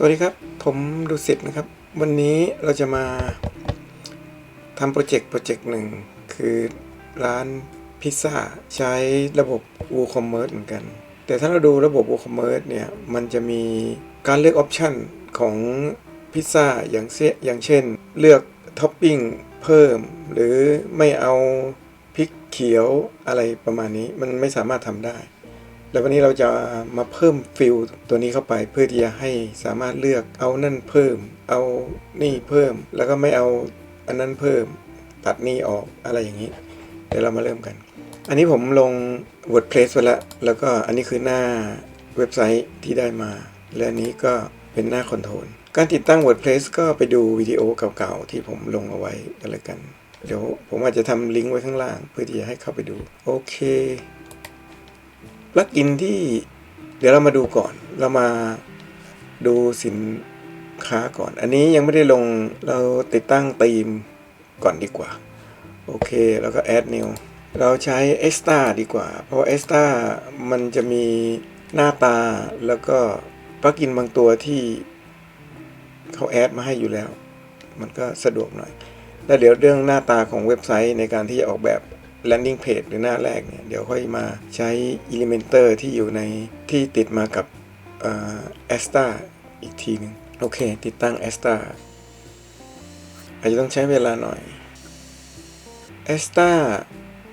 สวัสดีครับ ผมดุสิตนะครับ วันนี้เราจะมาทำโปรเจกต์โปรเจกต์หนึ่งคือร้านพิซซ่าใช้ระบบ WooCommerce เหมือนกัน แต่ถ้าเราดูระบบ WooCommerce เนี่ย มันจะมีการเลือกออปชันของพิซซ่าอย่างเช่นอย่างเช่น เลือกท็อปปิ้งเพิ่ม หรือไม่เอาพริกเขียวอะไรประมาณนี้ มันไม่สามารถทำได้ แล้ววันนี้เราจะมาเพิ่มฟิลตัวนี้เข้าไปเพื่อที่จะให้สามารถเลือกเอานั่นเพิ่ม เอานี่เพิ่ม แล้วก็ไม่เอาอันนั้นเพิ่ม ตัดนี่ออกอะไรอย่างนี้เดี๋ยวเรามาเริ่มกัน อันนี้ผมลง WordPress ไว้แล้วแล้วก็อันนี้คือหน้าเว็บไซต์ที่ได้มา และอันนี้ก็เป็นหน้าคอนโทรลการติดตั้ง WordPress ก็ไปดูวิดีโอเก่าๆที่ผมลงเอาไว้กันเลยกัน เดี๋ยวผมอาจจะทำลิงก์ไว้ข้างล่าง เพื่อที่จะให้เข้าไปดู โอเค ปลั๊กอินที่เดี๋ยวเรามาดูก่อน เรามาดูสินค้าก่อน อันนี้ยังไม่ได้ลงเราติดตั้งธีมก่อนดีกว่า โอเค แล้วก็ add new เราใช้ e x t r a ดีกว่า เพราะว่า e x t r a มันจะมีหน้าตาแล้วก็ปลั๊กอินบางตัวที่เขาแอดมาให้อยู่แล้ว มันก็สะดวกหน่อย แล้วเดี๋ยวเรื่องหน้าตาของเว็บไซต์ในการที่จะออกแบบ landing page หรือหน้าแรกเนี่ยเดี๋ยวค่อยมาใช้ Elementor ที่อยู่ในที่ติดมากับเอ่อ Asta อีกทีหนึง โอเค ติดตั้ง Asta อาจจะต้องใช้เวลาหน่อย Asta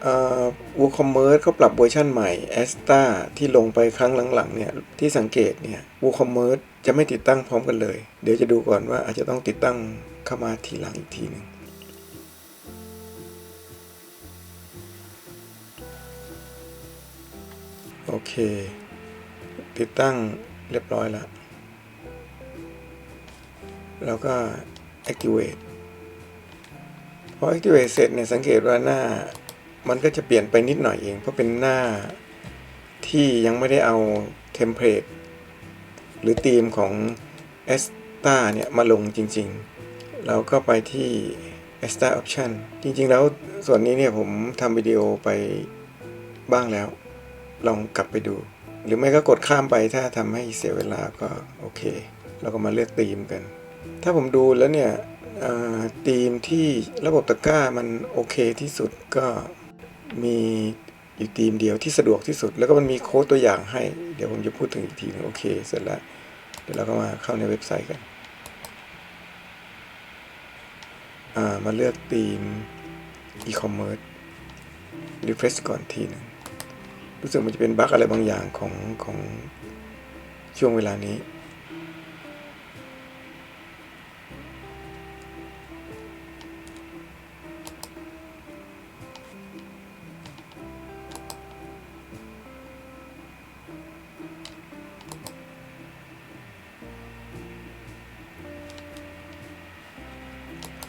เอ่อ WooCommerce เขาปรับเวอร์ชันใหม่ Asta ที่ลงไปครั้งหลังๆเนี่ยที่สังเกตเนี่ย WooCommerce จะไม่ติดตั้งพร้อมกันเลย เดี๋ยวจะดูก่อนว่าอาจจะต้องติดตั้งเข้ามาทีหลังอีกทีหนึง เค ติดตั้งเรียบร้อยแล้วแล้วก็ activate พอ activate เสร็จเนี่ยสังเกตว่าหน้ามันก็จะเปลี่ยนไปนิดหน่อยเอง เพราะเป็นหน้าที่ยังไม่ได้เอาเทมเพลตหรือธีมของ e s t a เนี่ยมาลงจริงๆ เราก็ไปที่ e s t a option จริงๆ แล้วส่วนนี้เนี่ยผมทำวิดีโอไปบ้างแล้ว ลองกลับไปดู หรือไม่ก็กดข้ามไปถ้าทำให้เสียเวลาก็โอเค เราก็มาเลือกธีมกัน ถ้าผมดูแล้วเนี่ยธีมที่ระบบตะกร้ามันโอเคที่สุดก็มีอยู่ธีมเดียวที่สะดวกที่สุด แล้วก็มันมีโค้ดตัวอย่างให้ เดี๋ยวผมจะพูดถึงอีกทีนึงโอเค เสร็จแล้ว เดี๋ยวเราก็มาเข้าในเว็บไซต์กัน มาเลือกธีม e-commerce refresh ก่อนทีนึง รู้สึกมันจะเป็นบั๊กอะไรบางอย่างของของช่วงเวลานี้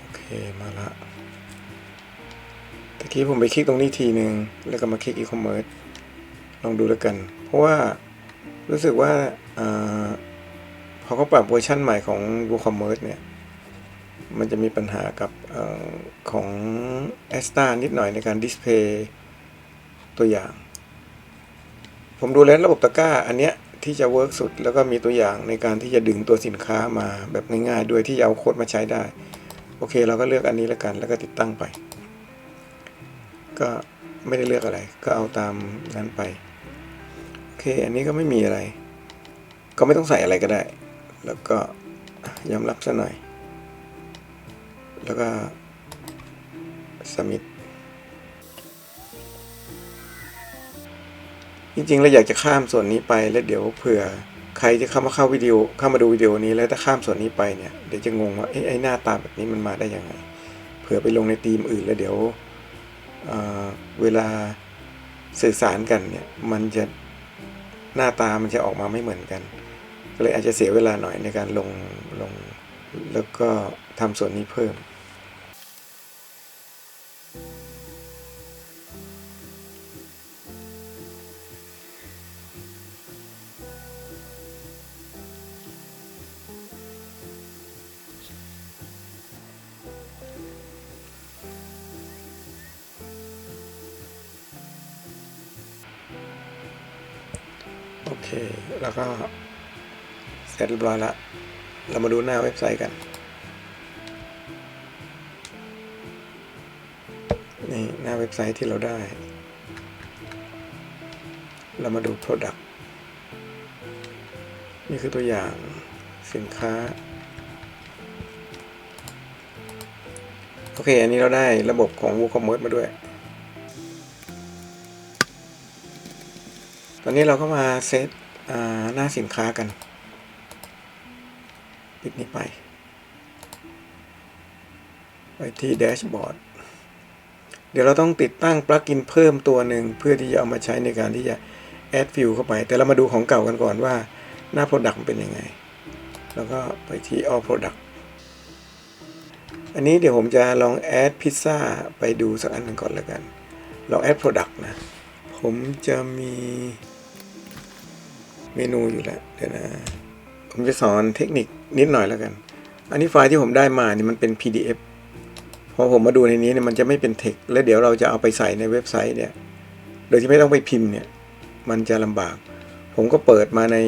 โอเค มาละตะกี้ผมไปคลิกตรงนี้ทีหนึ่งแล้วก็มาคลิก e-commerce ลองดูแล้วกัน เพราะว่ารู้สึกว่าอพอเขาปรับเวอร์ชั่นใหม่ของ WooCommerce เนี่ย มันจะมีปัญหากับอของ a s t a นิดหน่อยในการดิสเพย์ตัวอย่าง ผมดูแล้วระบบตะกร้า อันเนี้ยที่จะเวิร์กสุด แล้วก็มีตัวอย่างในการที่จะดึงตัวสินค้ามาแบบง่ายๆ ด้วยที่เอาโค้ดมาใช้ได้ โอเค เราก็เลือกอันนี้แล้วกัน แล้วก็ติดตั้งไป ก็ไม่ได้เลือกอะไร ก็เอาตามนั้นไป อเคอันนี้ก็ไม่มีอะไร ก็ไม่ต้องใส่อะไรก็ได้ แล้วก็ยอมรับซะหน่อย แล้วก็สมิ t จริงๆเราอยากจะข้ามส่วนนี้ไปแล้วเดี๋ยวเผื่อใครที่เข้ามาเข้าวิดีโอเข้ามาดูวิดีโอนี้แล้วถ้าข้ามส่วนนี้ไปเนี่ยเดี๋ยวจะงงว่าเอ๊ะไอ้หน้าตาแบบนี้มันมาได้ยังไงเผื่อไปลงในธีมอื่นแล้วเดี๋ยวเเวลาสื่อสารกันเนี่ยมันจะ หน้าตามันจะออกมาไม่เหมือนกัน ก็เลยอาจจะเสียเวลาหน่อยในการลงลง แล้วก็ทำส่วนนี้เพิ่ม รียบร้อยล้วเรามาดูหน้าเว็บไซต์กัน นี่หน้าเว็บไซต์ที่เราได้ เรามาดู Product นี่คือตัวอย่างสินค้า โอเค อันนี้เราได้ระบบของ WooCommerce มาด้วย ตอนนี้เราก็มาเซตหน้าสินค้ากันิดนี้ไป ไปที่แดชบอร์ด เดี๋ยวเราต้องติดตั้งปลั๊กอินเพิ่มตัวหนึ่งเพื่อที่จะเอามาใช้ในการที่จะแอดฟิวเข้าไป แต่เรามาดูของเก่ากันก่อนว่าหน้า Product มันเป็นยังไง แล้วก็ไปที่ All Product อันนี้เดี๋ยวผมจะลองแอดพิซซ่าไปดูสักอันหนึ่งก่อนแล้วกัน ลองแอด Product นะ ผมจะมีเมนูอยู่แล้ว เดี๋ยวนะ ผมจะสอนเทคนิค นิดหน่อยแล้วกัน อันนี้ไฟล์ที่ผมได้มานี่มันเป็น PDF พอผมมาดูในนี้เนี่ยมันจะไม่เป็น text แล้วเดี๋ยวเราจะเอาไปใส่ในเว็บไซต์เนี่ย โดยที่ไม่ต้องไปพิมพ์เนี่ย มันจะลำบาก ผมก็เปิดมาใน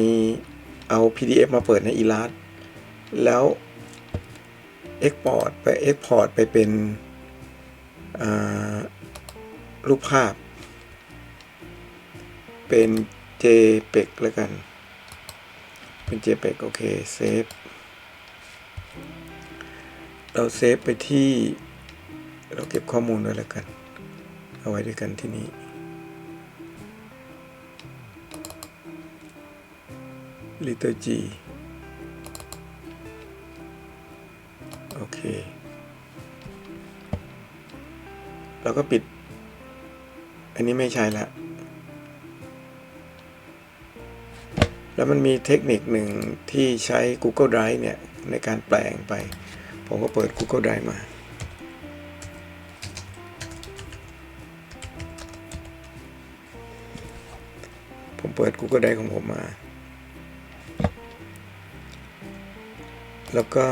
เอา PDF มาเปิดใน i l a s t แล้ว Export ไป Export ไปเป็นรูปภาพ เป็น JPEG แล้วกัน เป็น JPEG โอเค เซฟ เราเซฟไปที่ เราเก็บข้อมูลไว้แล้วกัน เอาไว้ด้วยกันที่นี่ little g โอเค เราก็ปิด อันนี้ไม่ใช่ละ แล้วมันมีเทคนิคหนึ่งที่ใช้ Google Drive เนี่ย ในการแปลงไป ผมก็เปิด Google Drive มา ผมเปิด Google Drive ของผมมา แล้วก็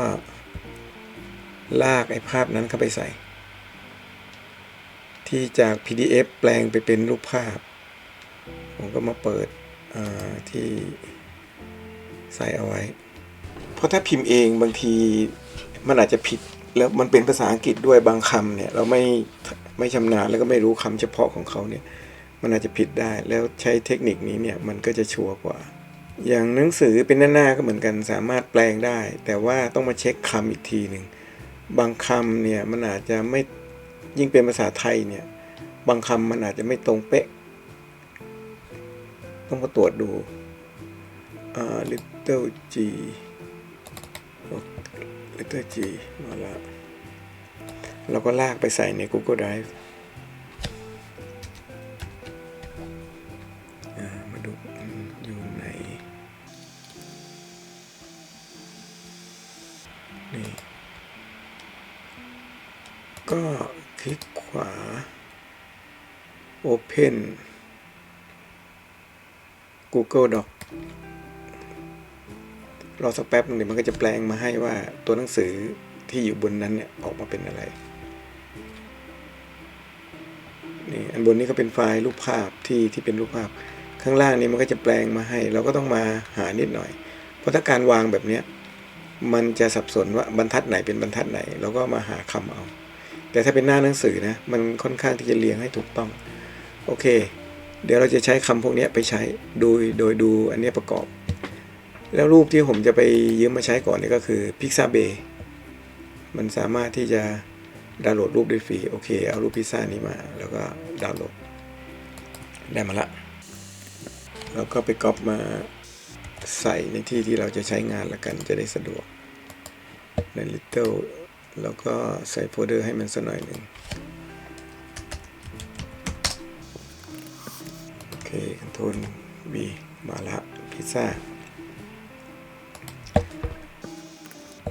ลากไอ้ภาพนั้นเข้าไปใส่ ที่จาก PDF แปลงไปเป็นรูปภาพ ผมก็มาเปิดที่ใส่เอาไว้ เพราะถ้าพิมพ์เองบางที มันอาจจะผิดแล้วมันเป็นภาษาอังกฤษด้วยบางคำเนี่ยเราไม่ไม่ชำนาญแล้วก็ไม่รู้คำเฉพาะของเขาเนี่ยมันอาจจะผิดได้แล้วใช้เทคนิคนี้เนี่ยมันก็จะชัวร์กว่า อย่างหนังสือเป็นหน้าๆก็เหมือนกันสามารถแปลงได้ แต่ว่าต้องมาเช็คคำอีกทีหนึ่งบางคำเนี่ยมันอาจจะไม่ยิ่งเป็นภาษาไทยเนี่ยบางคำมันอาจจะไม่ตรงเป๊ะ ต้องมาตรวจดูอ่า little g little g มาล้วเราก็ลากไปใส่ใน Google Drive มาดูอยู่ไหนนี่ ก็คลิกขวา Open Google Doc รอสักแป๊บนึงเดี๋ยวมันก็จะแปลงมาให้ว่าตัวหนังสือที่อยู่บนนั้นเนี่ยออกมาเป็นอะไรนี่อันบนนี้ก็เป็นไฟล์รูปภาพที่ที่เป็นรูปภาพ ข้างล่างนี้มันก็จะแปลงมาให้ เราก็ต้องมาหานิดหน่อย เพราะถ้าการวางแบบเนี้ยมันจะสับสนว่าบรรทัดไหนเป็นบรรทัดไหน เราก็มาหาคำเอา แต่ถ้าเป็นหน้าหนังสือนะมันค่อนข้างที่จะเรียงให้ถูกต้อง โอเค เดี๋ยวเราจะใช้คำพวกนี้ไปใช้โดยโดยดูอันนี้ประกอบ แล้วรูปที่ผมจะไปยืมมาใช้ก่อนนี่ก็คือ Pixabay มันสามารถที่จะดาวน์โหลดรูปได้ฟรีโอเคเอารูปพิซซ่านี้มา แล้วก็ดาวน์โหลด ได้มาละแล้วก็ไปก๊อปมาใส่ในที่ที่เราจะใช้งานละกันจะได้สะดวกใน Little แล้วก็ใส่โฟลเดอร์ให้มันสักหน่อยหนึ่งโอเค Ctrl V มาละพิซซ่า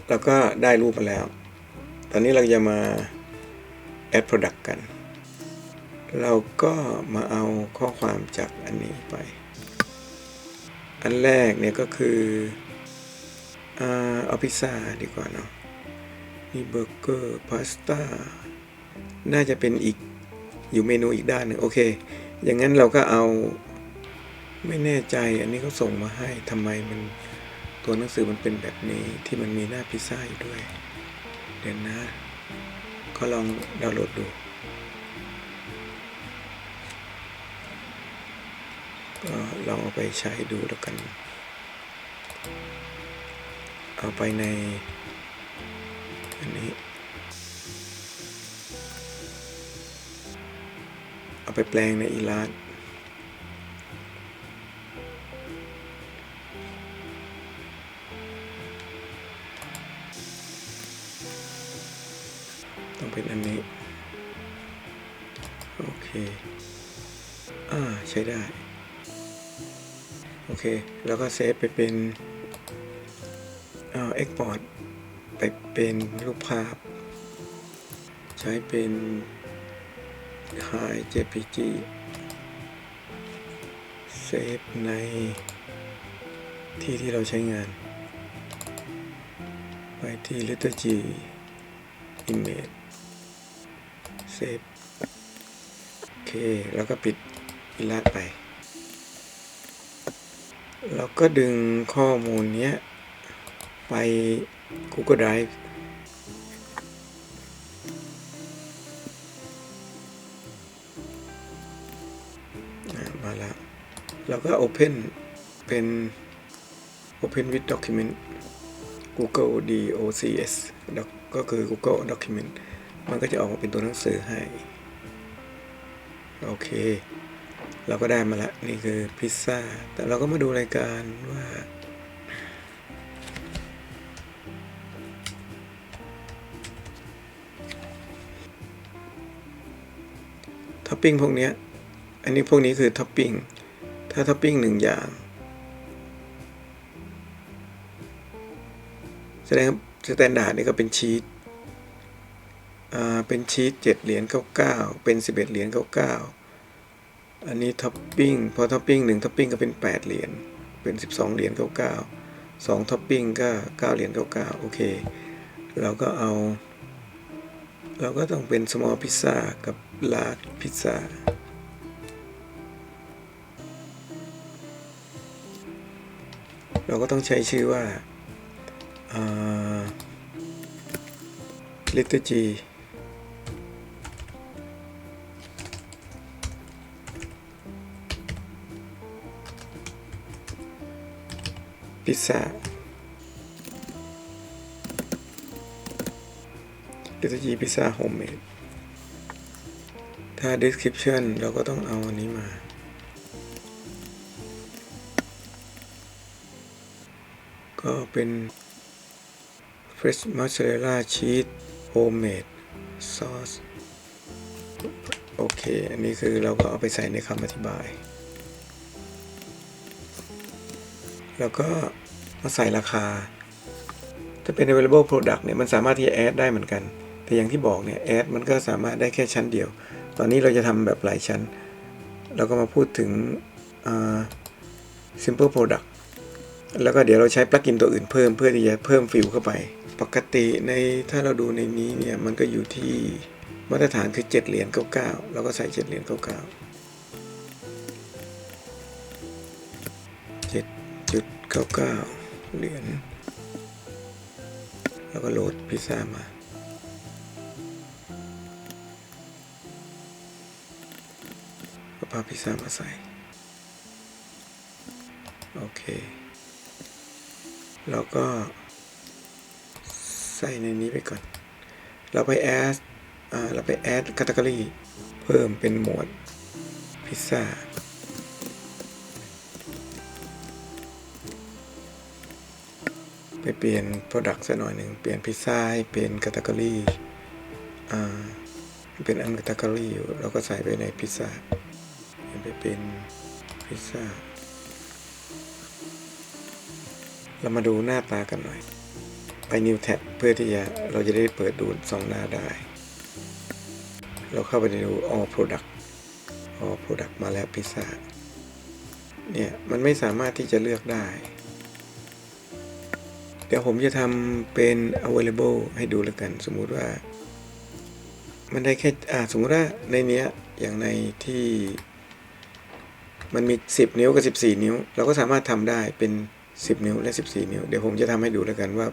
แล้วก็ได้รูปมาแล้ว ตอนนี้เราจะมา add product กัน เราก็มาเอาข้อความจากอันนี้ไป อันแรกเนี่ยก็คืออ่าเอาพิซซ่าดีกว่าเนาะนี่เบอร์เกอร์พาสต้าน่าจะเป็นอีกอยู่เมนูอีกด้านหนึ่งโอเค อย่างนั้นเราก็เอาไม่แน่ใจอันนี้เขาส่งมาให้ทำไมมัน ตัวหนังสือมันเป็นแบบนี้ที่มันมีหน้าพิซซ่าอยู่ด้วย เดี๋ยวนะ ก็ลองดาวน์โหลดดู ก็ลองเอาไปใช้ดูแล้วกัน เอาไปใน อันนี้ เอาไปแปลงในอีลาส เป็นอันนี้ โอเค อ่า ใช้ได้ โอเค แล้วก็เซฟไปเป็นอ่าเอ็กพอร์ตไปเป็นรูปภาพ ใช้เป็น High JPG เซฟในที่ที่เราใช้งาน ไปที่ Letter G Image เซฟโอเค แล้วก็ปิดอิลาดไป แล้วก็ดึงข้อมูลเนี้ย ไป Google Drive มาแล้วแล้วก็ Open เป็น Open with Document Google DOCS ก็คือ Google Document มันก็จะออกมาเป็นตัวหนังสือให้ โอเค เราก็ได้มาละ นี่คือพิซซ่า แต่เราก็มาดูรายการว่า ท็อปปิ้งพวกนี้ อันนี้พวกนี้คือท็อปปิ้ง ถ้าท็อปปิ้งหนึ่งอย่าง แสดงสแตนดาร์ดนี่ก็เป็นชีตอ่า เป็นชีตเจ็ดเหรียญเก้าเก้าเป็นสิบเอ็ดเหรียญเก้าเก้าอันนี้ท็อปปิ้งพอท็อปปิ้งหนึ่งท็อปปิ้งก็เป็นแปดเหรียญ เป็นสิบสองเหรียญเก้าเก้าสองท็อปปิ้งก็เก้าเหรียญเก้าเก้าโอเค เราก็เอา เราก็ต้องเป็น small pizza กับ large pizza เราก็ต้องใช้ชื่อว่าอ่า little g พิซซ่า little g พิซซ่าโฮมเมดถ้า description เราก็ต้องเอาอันนี้มา ก็เป็น fresh mozzarella cheese homemade sauce โอเค อันนี้คือเราก็เอาไปใส่ในคำอธิบาย แล้วก็มาใส่ราคา ถ้าเป็น available product เนี่ยมันสามารถที่จะ add ได้เหมือนกัน แต่อย่างที่บอกเนี่ย add มันก็สามารถได้แค่ชั้นเดียว ตอนนี้เราจะทำแบบหลายชั้น เราก็มาพูดถึง simple product แล้วก็เดี๋ยวเราใช้ปลั๊กอินตัวอื่นเพิ่มเพื่อที่จะเพิ่มฟิลเข้าไป ปกติในถ้าเราดูในนี้เนี่ยมันก็อยู่ที่มาตรฐานคือ 7 เหรียญ99เราก็ใส่ 7 เหรียญ99 7.99เหรียญแล้วก็โหลดพิซซ่ามาก็พาพิซซ่ามาใส่ โอเค แล้วก็ ใส่ในนี้ไปก่อน เราไปแอดเราไปแอดคัต e กรีเพิ่มเป็นหมวดพิซซ่า เปลี่ยน Product สักหน่อยหนึ่งเปลี่ยนพิซซ่าให้เป็นคัต e กรีอ่าเป็นอันคัต e กรีอยู่เราก็ใส่ไปในพิซซ่าเปลี่ยนไปเป็นพิซซ่าเรามาดูหน้าตากันหน่อย ไป New Tab เพื่อที่จะเราจะได้เปิดดูสองหน้าได้ เราเข้าไปในดู All Product All Product มาแล้วพิซซ่าเนี่ย มันไม่สามารถที่จะเลือกได้ เดี๋ยวผมจะทำเป็น available ให้ดูแล้วกัน สมมุติว่า มันได้แค่อ่าสมมุติว่าในเนี้ยอย่างในที่ มันมี 10 นิ้วกับ 14 นิ้ว เราก็สามารถทำได้เป็น 10 นิ้วและ 14 นิ้ว เดี๋ยวผมจะทำให้ดูแล้วกันว่า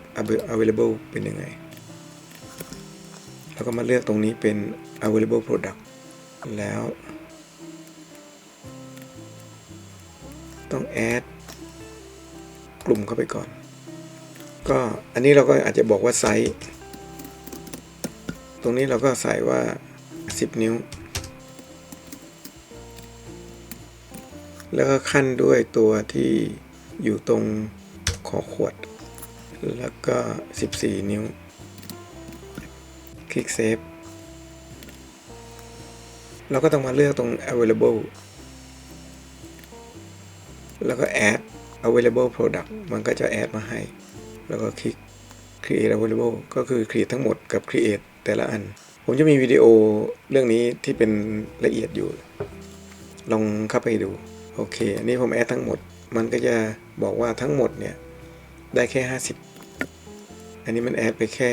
available เป็นยังไง แล้วก็มาเลือกตรงนี้เป็น available product แล้ว ต้อง add กลุ่มเข้าไปก่อน ก็อันนี้เราก็อาจจะบอกว่าไซส์ตรงนี้เราก็ใส่ว่า 10 นิ้ว แล้วก็ขั้นด้วยตัวที่อยู่ตรงขอขวด แล้วก็ 14 นิ้ว คลิกเซฟเราก็ต้องมาเลือกตรง available แล้วก็ add available product มันก็จะ add มาให้ แล้วก็คลิก create available ก็คือ create ทั้งหมดกับ create แต่ละอัน ผมจะมีวิดีโอเรื่องนี้ที่เป็นละเอียดอยู่ ลองเข้าไปดู โอเค อันนี้ผมแอดทั้งหมด มันก็จะบอกว่าทั้งหมดเนี่ย ได้แค่ 50 อันนี้มันแอดไปแค่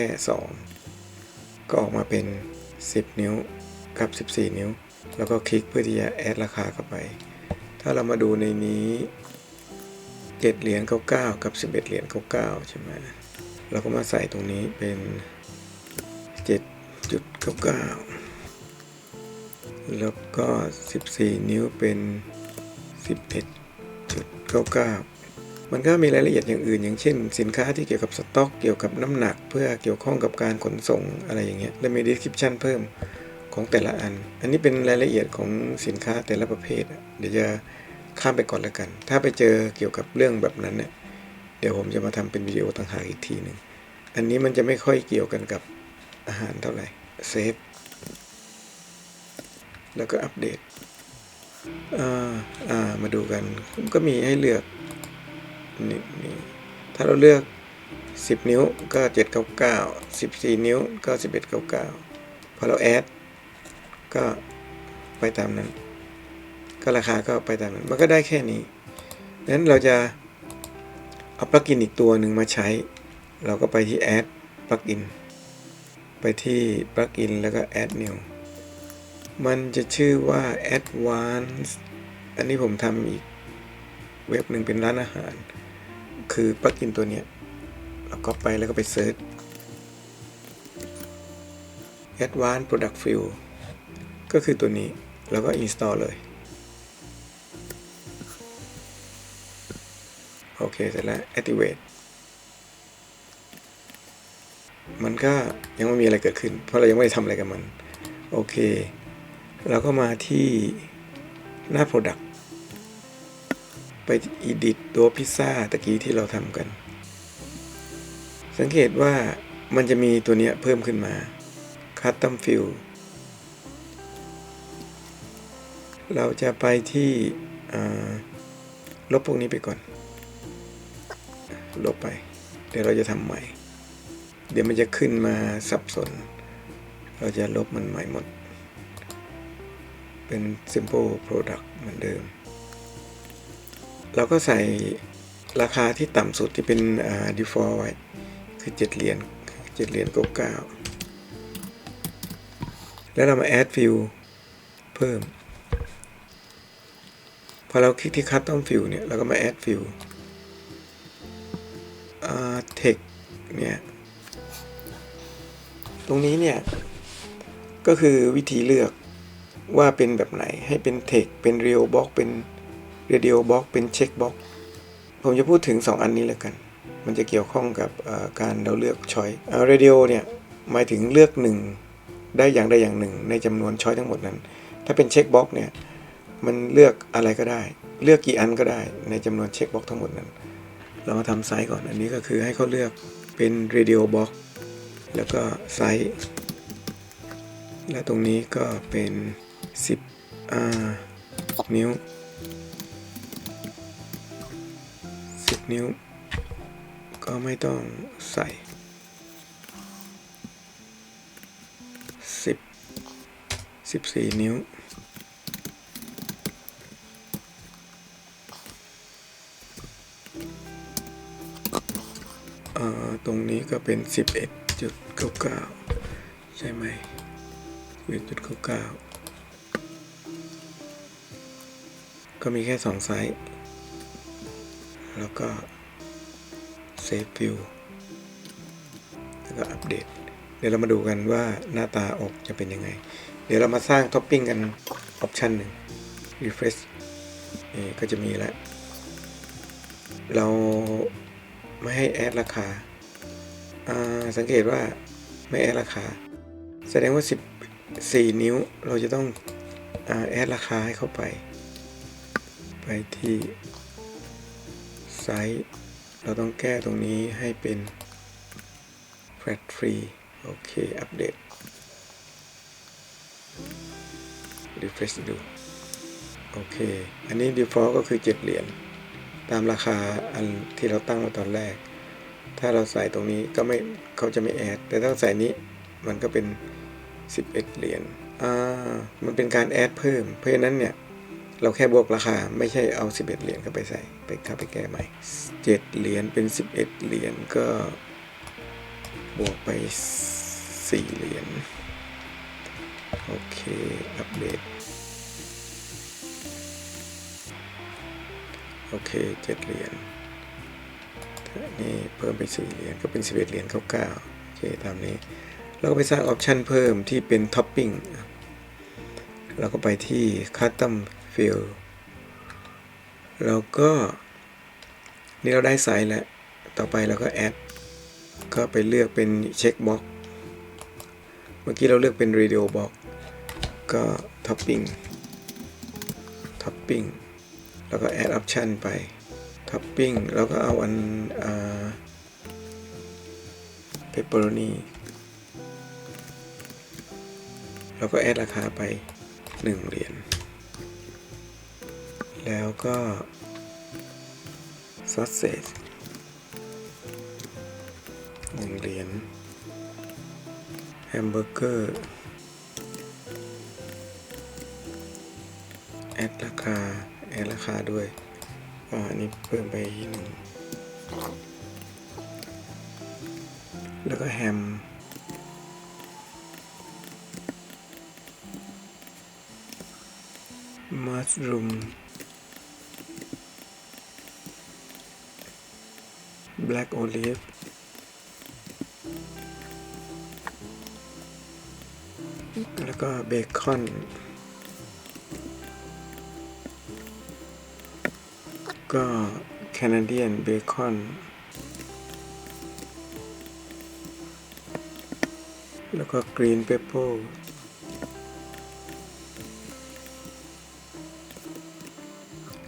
2 ก็ออกมาเป็น 10 นิ้วกับ 14 นิ้ว แล้วก็คลิกเพื่อที่จะแอดราคาเข้าไป ถ้าเรามาดูในนี้ 7เหรียญ99กับ 11เหรียญ99ใช่ไหมเราก็มาใส่ตรงนี้เป็น 7.99 แล้วก็ 14 นิ้วเป็น 11.99 มันก็มีรายละเอียดอย่างอื่น อย่างเช่น สินค้าที่เกี่ยวกับสต็อก เกี่ยวกับน้ำหนัก เพื่อเกี่ยวข้องกับการขนส่งอะไรอย่างเงี้ยและมี description เพิ่มของแต่ละอัน อันนี้เป็นรายละเอียดของสินค้าแต่ละประเภท เดี๋ยวจะ ข้ามไปก่อนแล้วกัน ถ้าไปเจอเกี่ยวกับเรื่องแบบนั้นเนี่ย เดี๋ยวผมจะมาทำเป็นวิดีโอต่างหากอีกทีหนึ่ง อันนี้มันจะไม่ค่อยเกี่ยวกันกับอาหารเท่าไหร่ เซฟ แล้วก็อัปเดต อ่า อ่า มาดูกัน ก็มีให้เลือกนี่นี่ถ้าเราเลือก 10 นิ้วก็799 14 นิ้วก็ 1199พอเราแอดก็ไปตามนั้น ก็ราคาก็ไปตามนั้นมันก็ได้แค่นี้ดังนั้นเราจะเอาปลั๊กอินอีกตัวหนึ่งมาใช้ เราก็ไปที่ add ปลั๊กอินไปที่ปลั๊กอินแล้วก็ add new มันจะชื่อว่า advanced อันนี้ผมทำอีกเว็บหนึ่งเป็นร้านอาหาร คือปลั๊กอินตัวเนี้ยเราก็ไปแล้วก็ไปเซิร์ช advanced product fill ก็คือตัวนี้ แล้วก็ install เลย โอเค เสร็จแล้ว activate มันก็ยังไม่มีอะไรเกิดขึ้น เพราะเรายังไม่ได้ทำอะไรกับมัน โอเค เราก็มาที่หน้า Product ไป Edit ตัวพิซซ่าตะกี้ที่เราทำกัน สังเกตว่ามันจะมีตัวเนี้ยเพิ่มขึ้นมา Custom Fill เราจะไปที่ลบพวกนี้ไปก่อน ลบไป เดี๋ยวเราจะทำใหม่ เดี๋ยวมันจะขึ้นมาสับสน เราจะลบมันใหม่หมด เป็น simple product เหมือนเดิม เราก็ใส่ราคาที่ต่ำสุดที่เป็น default ไว้ คือ 7 เหรียญ7เหรียญ99แล้วเรามา add fill เพิ่ม พอเราคลิกที่ custom fill เนี่ย เราก็มา add fill อ่า text เนี่ยตรงนี้เนี่ย ก็คือวิธีเลือกว่าเป็นแบบไหนให้เป็น text เป็น real box เป็น radio box เป็น check box ผมจะพูดถึง 2 อันนี้แล้วกัน มันจะเกี่ยวข้องกับการเราเลือก choice อ่า radio เนี่ยหมายถึงเลือกหนึ่งได้อย่างใดอย่างหนึ่ง ในจำนวน choice ทั้งหมดนั้น ถ้าเป็น check box เนี่ยมันเลือกอะไรก็ได้ เลือกกี่อันก็ได้ในจำนวน check box ทั้งหมดนั้น เรามาทำไซส์ก่อนอันนี้ก็คือให้เขาเลือกเป็น radio box แล้วก็ไซส์และตรงนี้ก็เป็น 10อ่านิ้ว 10 นิ้ว ก็ไม่ต้องใส่ 10 14 นิ้ว ตรงนี้ก็เป็น 11.99 ใช่ไหม11.99 ก็มีแค่ 2 ไซส์ แล้วก็ Save View แล้วก็อัปเดต เดี๋ยวเรามาดูกันว่าหน้าตาออกจะเป็นยังไง เดี๋ยวเรามาสร้างท็อปปิ้งกันออปชันหนึ่ง refresh นี่ก็จะมีแล้ว เรา ไม่ให้แอดราคาสังเกตว่าไม่แอดราคา แสดงว่า 14 นิ้วเราจะต้องอแอดราคาให้เข้าไป ไปที่ไซส์เราต้องแก้ตรงนี้ให้เป็น flat free โอเคอัปเดต refresh ดู โอเค อันนี้ default ก็คือ 7 เหรียญ ตามราคาอันที่เราตั้งมาตอนแรก ถ้าเราใส่ตรงนี้ก็ไม่เขาจะไม่แอด แต่ถ้าใส่นี้มันก็เป็น 11 เหรียญ อ่า มันเป็นการแอดเพิ่ม เพราะฉะนั้นเนี่ย เราแค่บวกราคาไม่ใช่เอา 11 เหรียญเข้าไปใส่ ไปเข้าไปแก้ใหม่ 7 เหรียญเป็น 11 เหรียญก็บวกไป 4 เหรียญ โอเค อัปเดต โอเค7เหรียญนี่เพิ่มไป4เหรียญก็เป็น11เอ็ดเหรียญเข้า9โอเคตามนี้ เราก็ไปสร้างออปชันเพิ่มที่เป็นท็อปปิ้งเราก็ไปที่ Custom Field เราก็ นี่เราได้ไซส์แล้ว ต่อไปเราก็แอด ก็ไปเลือกเป็นเช็คบ็อกเมื่อกี้เราเลือกเป็น Radio Box ก็ท็อปปิ้งท็อปปิ้ง แล้วก็แอดออปชันไปท็อปปิ้งแล้วก็เอาอันเปปเปอโรนีแล้วก็แอดราคาไป 1 เหรียญ แล้วก็ซอสเซจหนึ่งเหรียญแฮมเบอร์เกอร์ แอดราคา แอดราคาด้วย อ่าอันนี้เพิ่มไปหนึ่งแล้วก็แฮมมัสรูมแบล็กโอลิฟแล้วก็เบคอน ก็แคนาเดียนเบคอน แล้วก็กรีนเปปเปอร์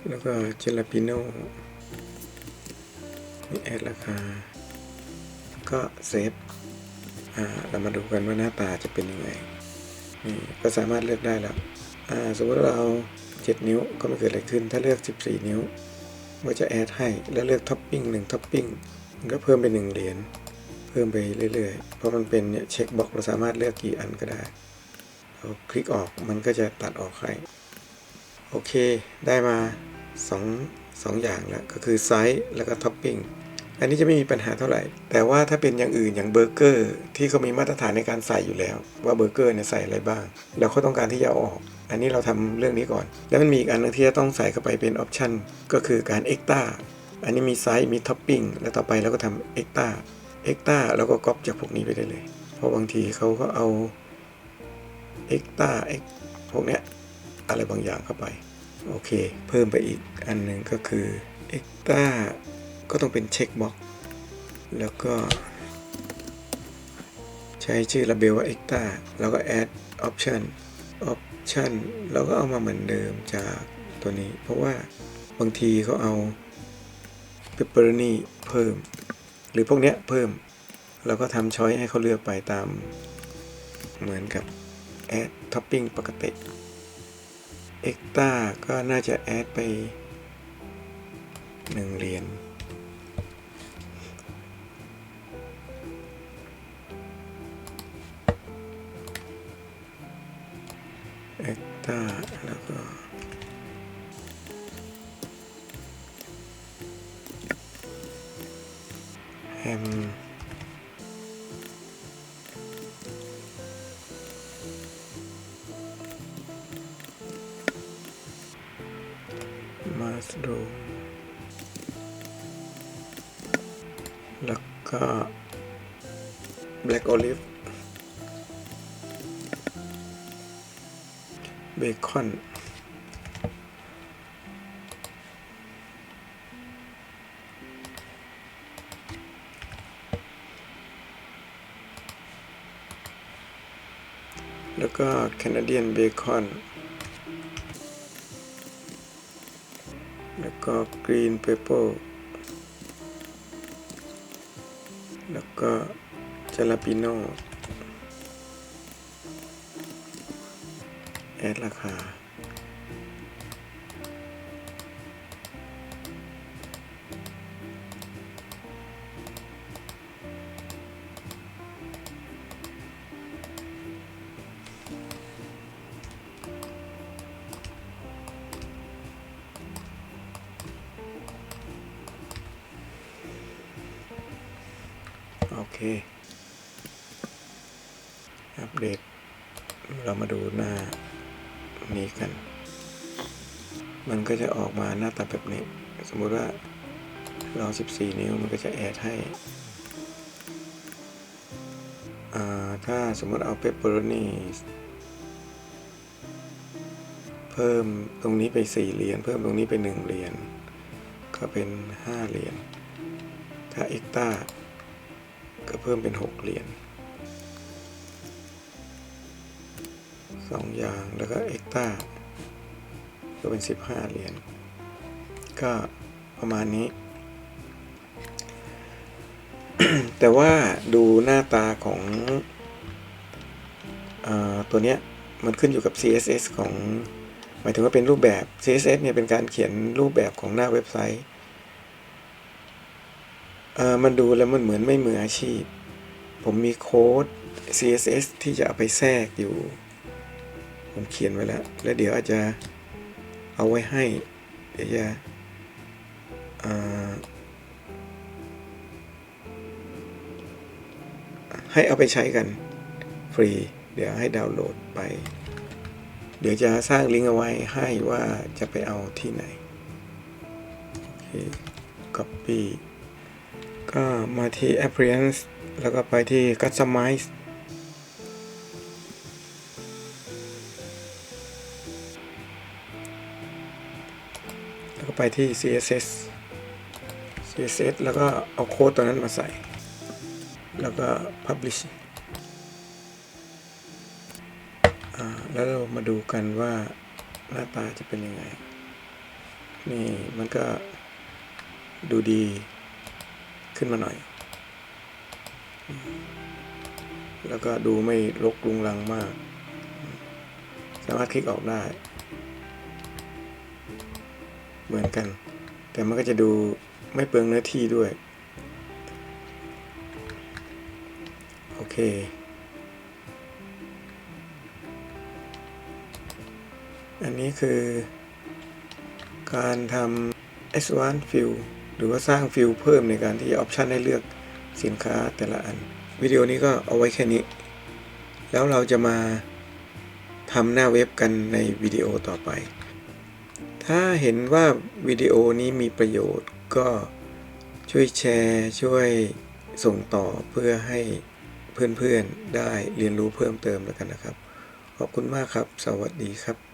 แล้วก็เจลาปิโน่นี่แอดราคา ก็เซฟอ่าเรามาดูกันว่าหน้าตาจะเป็นยังไงนี่ก็สามารถเลือกได้แล้วอ่าสมมติเราเอา 7 นิ้วก็ไม่เกิดอะไรขึ้น ถ้าเลือก 14 นิ้ว ก็จะแอดให้แล้วเลือกท็อปปิ้งหนึ่งท็อปปิ้งมันก็เพิ่มไปหนึ่งเหรียญเพิ่มไปเรื่อยๆ เพราะมันเป็นเนี่ยเช็คบ็อกเราสามารถเลือกกี่อันก็ได้เราคลิกออกมันก็จะตัดออกให้โอเค ได้มา2 2อย่างแล้วก็คือไซส์แล้วก็ท็อปปิ้ง อันนี้จะไม่มีปัญหาเท่าไหร่ แต่ว่าถ้าเป็นอย่างอื่นอย่างเบอร์เกอร์ที่เขามีมาตรฐานในการใส่อยู่แล้ว ว่าเบอร์เกอร์เนี่ยใส่อะไรบ้าง แล้วเขาต้องการที่จะเอาออก อันนี้เราทำเรื่องนี้ก่อน แล้วมันมีอีกอันนึงที่จะต้องใส่เข้าไปเป็นออปชันก็คือการเอ็กต้าอันนี้มีไซส์มีท็อปปิ้งแล้วต่อไปเราก็ทำเอ็กต้าเอ็กต้าแล้วก็ก๊อปจากพวกนี้ไปได้เลย เพราะบางทีเขาก็เอาเอ็กต้าเอ็กพวกเนี้ยอะไรบางอย่างเข้าไป โอเค เพิ่มไปอีกอันหนึ่งก็คือเอ็กต้า ก็ต้องเป็นเช็คบ็อกแล้วก็ ใช้ชื่อระเบลว่า e x t r a แล้วก็ add option option เราก็เอามาเหมือนเดิมจากตัวนี้ เพราะว่าบางทีเขาเอา pepperoni เพิ่ม หรือพวกเนี้ยเพิ่ม เราก็ทำช้อยให้เขาเลือกไปตามเหมือนกับ add topping ปกติ e x t r a ก็น่าจะ add ไป 1 เหรียญ เอ็ แล้วก็แคนาเดียนเบคอน แล้วก็กรีนเปเปอร์แล้วก็จาลาปิโนแอดราคา อกมาหน้าตาแบบนี้ สมมุติว่าเรา14 นิ้วมันก็จะแอดให้ ถ้าสมมติเอาเปปเปอโรนีเพิ่มตรงนี้ไป 4 เหรียญ เพิ่มตรงนี้ไป 1 เหรียญ ก็เป็น 5 เหรียญ ถ้าเอ็กต้าก็เพิ่มเป็น 6 เหรียญสองอย่าง แล้วก็เอ็กต้าก็เป็น 15 เหรียญ ก็ประมาณนี้ แต่ว่าดูหน้าตาของอตัวเนี้ยมันขึ้นอยู่กับ CSS ของ หมายถึงว่าเป็นรูปแบบ CSS เนี่ยเป็นการเขียนรูปแบบของหน้าเว็บไซต์มันดูแล้วมันเหมือนไม่มืออาชีพ ผมมีโค้ด CSS ที่จะเอาไปแทรกอยู่ ผมเขียนไว้แล้ว แล้วเดี๋ยวอาจจะเอาไว้ให้ เดี๋ยวจะ ให้เอาไปใช้กันฟรี เดี๋ยวให้ดาวน์โหลดไป เดี๋ยวจะสร้างลิงก์เอาไว้ให้ว่าจะไปเอาที่ไหนโอเค copy ก็มาที่ appearance แล้วก็ไปที่ customize แล้วก็ไปที่ css css แล้วก็เอาโค้ดตัวนั้นมาใส่ แล้วก็ publish แล้วเรามาดูกันว่าหน้าตาจะเป็นยังไง นี่มันก็ดูดีขึ้นมาหน่อย แล้วก็ดูไม่รกรุงรังมาก สามารถคลิกออกได้ เหมือนกัน แต่มันก็จะดู ไม่เปลืองเนื้อที่ด้วย โอเค อันนี้คือ การทำ S1 Fill หรือว่าสร้างฟิลเพิ่มในการที่จะออปชันให้เลือกสินค้าแต่ละอัน วิดีโอนี้ก็เอาไว้แค่นี้ แล้วเราจะมาทำหน้าเว็บกันในวิดีโอต่อไป ถ้าเห็นว่าวิดีโอนี้มีประโยชน์ ก็ช่วยแชร์ช่วยส่งต่อเพื่อให้เพื่อนๆได้เรียนรู้เพิ่มเติมแล้วกันนะครับ ขอบคุณมากครับ สวัสดีครับ